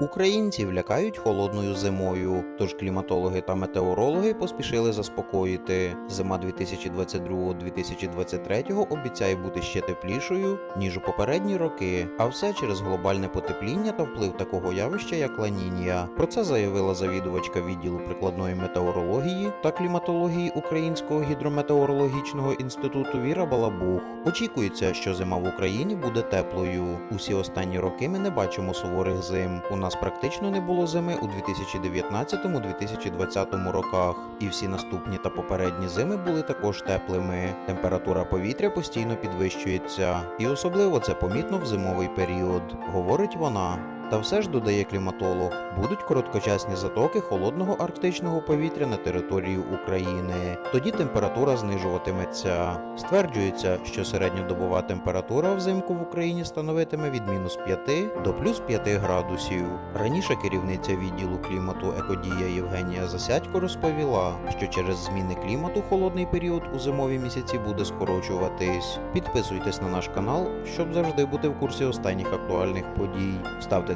Українців лякають холодною зимою, тож кліматологи та метеорологи поспішили заспокоїти. Зима 2022-2023 обіцяє бути ще теплішою, ніж у попередні роки, а все через глобальне потепління та вплив такого явища, як ланінія. Про це заявила завідувачка відділу прикладної метеорології та кліматології Українського гідрометеорологічного інституту Віра Балабух. Очікується, що зима в Україні буде теплою. Усі останні роки ми не бачимо суворих зим. У нас практично не було зими у 2019-2020 роках, і всі наступні та попередні зими були також теплими. Температура повітря постійно підвищується, і особливо це помітно в зимовий період, говорить вона. Та все ж додає кліматолог, будуть короткочасні затоки холодного арктичного повітря на території України. Тоді температура знижуватиметься. Стверджується, що середньодобова температура взимку в Україні становитиме від мінус 5 до плюс 5 градусів. Раніше керівниця відділу клімату Екодія Євгенія Засядько розповіла, що через зміни клімату холодний період у зимові місяці буде скорочуватись. Підписуйтесь на наш канал, щоб завжди бути в курсі останніх актуальних подій. Ставте